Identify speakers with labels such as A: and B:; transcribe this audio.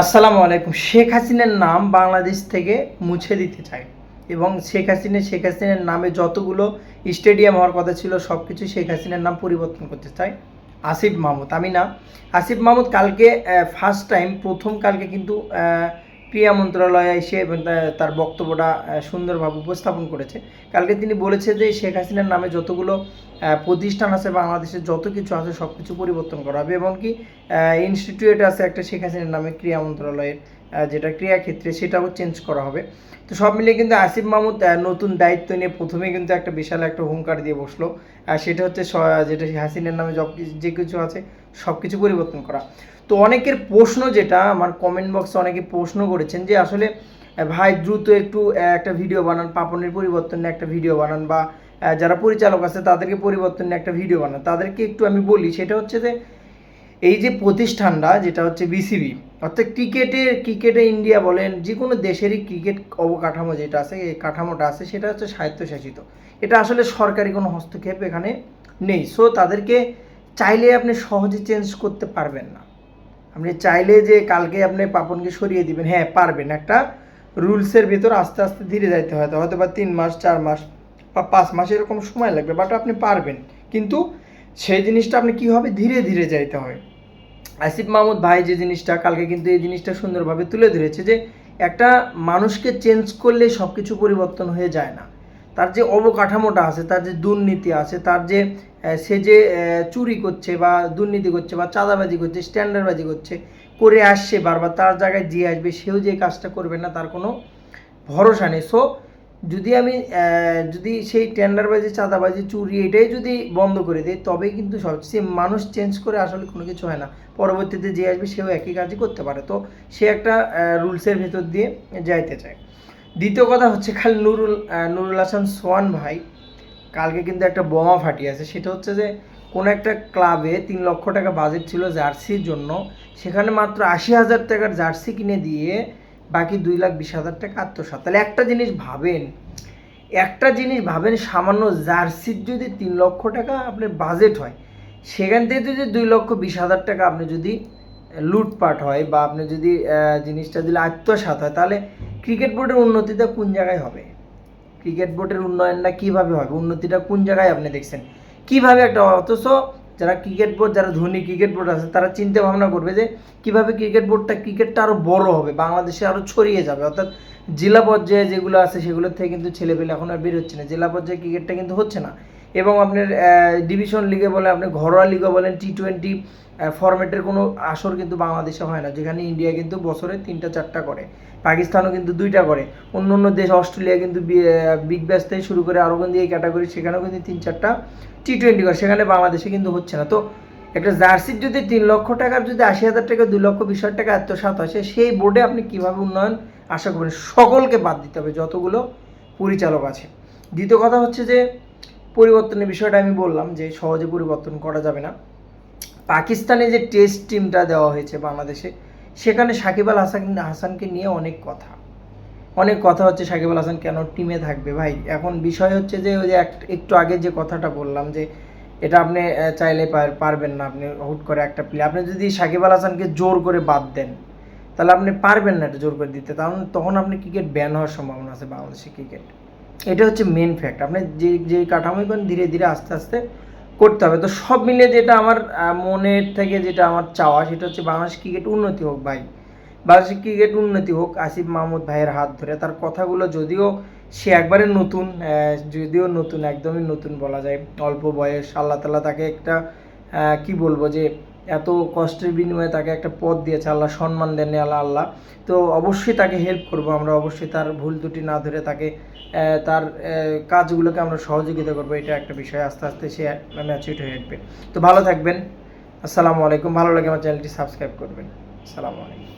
A: আসসালামু আলাইকুম। শেখ হাসিনার নাম বাংলাদেশ থেকে মুছে দিতে চায় এবং শেখ হাসিনা, শেখ হাসিনার নামে যতগুলো স্টেডিয়াম হওয়ার কথা ছিল সব কিছু শেখ হাসিনার নাম পরিবর্তন করতে চায় আসিফ মাহমুদ। আমি না, আসিফ মাহমুদ কালকে ফার্স্ট টাইম প্রথম কালকে কিন্তু ক্রীড়া মন্ত্রণালয়ে এসে তার বক্তব্যটা সুন্দরভাবে উপস্থাপন করেছে। কালকে তিনি বলেছে যে, শেখ হাসিনার নামে যতগুলো প্রতিষ্ঠান আছে বাংলাদেশে, যত কিছু আছে সব কিছু পরিবর্তন করা হবে। এমনকি ইনস্টিটিউট আছে একটা শেখ হাসিনার নামে ক্রীড়া মন্ত্রণালয়ের যেটা ক্রীড়া ক্ষেত্রে সেটাও চেঞ্জ করা হবে। তো সব মিলিয়ে কিন্তু আসিফ মাহমুদ নতুন দায়িত্ব নিয়ে প্রথমে কিন্তু একটা বিশাল একটা হুঙ্কার দিয়ে বসল। আর সেটা হচ্ছে যেটা হাসিনার নামে যে কিছু আছে সব কিছু পরিবর্তন করা। তো অনেকের প্রশ্ন যেটা, আমার কমেন্ট বক্সে অনেকে প্রশ্ন করেছেন যে আসলে ভাই দ্রুত একটু একটা ভিডিও বানান, পাপনের পরিবর্তন একটা ভিডিও বানান বা যারা পরিচালক আছে তাদেরকে পরিবর্তন একটা ভিডিও বানান। তাদেরকে একটু আমি বলি, সেটা হচ্ছে যে, এই যে প্রতিষ্ঠানটা, যেটা হচ্ছে বিসিবি অর্থাৎ ক্রিকেটে ক্রিকেটে ইন্ডিয়া বলেন যে কোনো দেশেরই ক্রিকেট অবকাঠামো যেটা আছে, এই কাঠামোটা আছে, সেটা হচ্ছে স্বায়ত্তশাসিত। এটা আসলে সরকারি কোনো হস্তক্ষেপ এখানে নেই। সো তাদেরকে চাইলে আপনি সহজে চেঞ্জ করতে পারবেন না। আপনি চাইলে যে কালকে আপনি পাপনকে সরিয়ে দিবেন হ্যাঁ পারবেন। একটা রুলসের ভিতর আস্তে আস্তে ধীরে যাইতে হয়তো হয়তো বা তিন মাস, চার মাস বা পাঁচ মাস এরকম সময় লাগবে বাট আপনি পারবেন। কিন্তু সেই জিনিসটা আপনি কী হবে ধীরে ধীরে যাইতে হয়? আসিফ মাহমুদ ভাই যে জিনিসটা, কালকে কিন্তু এই জিনিসটা সুন্দরভাবে তুলে ধরেছে যে একটা মানুষকে চেঞ্জ করলে সব কিছু পরিবর্তন হয়ে যায় না। তার যে অবকাঠামোটা আছে, তার যে দুর্নীতি আছে, তার যে সে যে চুরি করছে বা দুর্নীতি করছে বা চাঁদাবাজি করছে স্ট্যান্ডার্ডবাজি করছে, করে আসছে বারবার, তার জায়গায় যে আসবে, সেও যে কাজটা করবে না, তার কোনো ভরসা নেই। সো যদি আমি যদি সেই টেন্ডারবাজি চাঁদাবাজি, চুরি, এটাই যদি বন্ধ করে দিই তবে কিন্তু সব সে মানুষ চেঞ্জ করে আসলে কোনো কিছু হয় না। পরবর্তীতে যে আসবে, সেও একই কাজই করতে পারে। তো সে একটা রুলসের ভেতর দিয়ে যাইতে চায়। দ্বিতীয় কথা হচ্ছে খালি নুরুল নুরুল হাসান সোয়ান ভাই, কালকে কিন্তু একটা বোমা ফাটিয়েছে। সেটা হচ্ছে যে, কোনো একটা ক্লাবে তিন লক্ষ টাকা বাজেট ছিল জার্সির জন্য, সেখানে মাত্র আশি হাজার টাকার জার্সি কিনে দিয়ে বাকি দুই লাখ বিশ হাজার টাকা আত্মসাৎ। তাহলে একটা জিনিস ভাবেন, একটা জিনিস ভাবেন, সামান্য জার্সির যদি তিন লক্ষ টাকা আপনার বাজেট হয়, সেখান থেকে যদি দুই লক্ষ বিশ হাজার টাকা আপনি যদি লুটপাট হয় বা আপনি যদি জিনিসটা দিলে আত্মসাৎ হয়, তাহলে ক্রিকেট বোর্ডের উন্নতিটা কোন জায়গায় হবে? ক্রিকেট বোর্ডের উন্নয়নটা কীভাবে হবে? উন্নতিটা কোন জায়গায় আপনি দেখছেন? কীভাবে একটা অথচ যারা ক্রিকেট বোর্ড, যারা ধনী ক্রিকেট বোর্ড আছে, তারা চিন্তা ভাবনা করবে যে কীভাবে ক্রিকেট বোর্ডটা, ক্রিকেটটা আরও বড় হবে, বাংলাদেশে আরও ছড়িয়ে যাবে। অর্থাৎ জেলা পর্যায়ে যেগুলো আছে, সেগুলোর থেকে কিন্তু ছেলেপেলে এখন আর বের হচ্ছে না। জেলা পর্যায়ে ক্রিকেটটা কিন্তু হচ্ছে না। এবং আপনার ডিভিশন লিগে বলে আপনি ঘরোয়া লিগে বলেন টি টোয়েন্টি ফরম্যাটের কোনো আসর কিন্তু বাংলাদেশে হয় না। যেখানে ইন্ডিয়া কিন্তু বছরে তিনটা, চারটা করে। পাকিস্তানও কিন্তু দুইটা করে। অন্য অন্য দেশ, অস্ট্রেলিয়া কিন্তু বিগ ব্যাস থেকে শুরু করে আরও কিন্তু এই ক্যাটাগরি সেখানেও কিন্তু তিন, চারটা টি টোয়েন্টি করে। সেখানে বাংলাদেশে কিন্তু হচ্ছে না। তো একটা জার্সির যদি তিন লক্ষ টাকার যদি আশি হাজার টাকা, দুই লক্ষ বিশ হাজার টাকা আত্মসাত হয় সেই বোর্ডে আপনি কীভাবে উন্নয়ন আশা করবেন? সকলকে বাদ দিতে হবে, যতগুলো পরিচালক আছে। দ্বিতীয় কথা হচ্ছে যে, পরিবর্তনের বিষয়টা আমি বললাম যে, সহজে পরিবর্তন করা যাবে না। পাকিস্তানে যে টেস্ট টিমটা দেওয়া হয়েছে বাংলাদেশে, সেখানে সাকিব আল হাসান হাসানকে নিয়ে অনেক কথা। অনেক কথা হচ্ছে সাকিব আল হাসান কেন টিমে থাকবে? ভাই, এখন বিষয় হচ্ছে যে ওই যে একটু আগে যে কথাটা বললাম যে এটা আপনি চাইলে পারবেন না আপনি হুট করে একটা প্লে আপনি যদি সাকিব আল হাসানকে জোর করে বাদ দেন, তাহলে আপনি পারবেন না এটা জোর করে দিতে। কারণ তখন আপনি ক্রিকেট ব্যান হওয়ার সম্ভাবনা আছে বাংলাদেশে ক্রিকেট এটা হচ্ছে মেন ফ্যাক্ট আপনি যে যে কাঠামোই করেন, ধীরে ধীরে আস্তে আস্তে করতে হবে। তো সব মিলে যেটা আমার মনের থেকে যেটা আমার চাওয়া, সেটা হচ্ছে বাংলাদেশ ক্রিকেট উন্নতি হোক ভাই। বাংলাদেশ ক্রিকেট উন্নতি হোক, আসিফ মাহমুদ ভাইয়ের হাত ধরে। তার কথাগুলো যদিও সে একবারে নতুন যদিও নতুন, একদমই নতুন বলা যায়। অল্প বয়স, আল্লাহ তালা তাকে একটা কি বলব যে এত কষ্টের বিনিময়ে তাকে একটা পদ দিয়েছে, আল্লাহ সম্মান দেন আল্লাহ আল্লাহ। তো অবশ্যই তাকে হেল্প করব আমরা, অবশ্যই তার ভুল ত্রুটি না ধরে তাকে তার কাজগুলোকে আমরা সহযোগিতা করব। এটা একটা বিষয় আস্তে আস্তে সে ম্যাচিউট হয়ে উঠবে। তো ভালো থাকবেন। আসসালামু আলাইকুম। ভালো লাগে আমার চ্যানেলটি সাবস্ক্রাইব করবেন। আসসালামু আলাইকুম।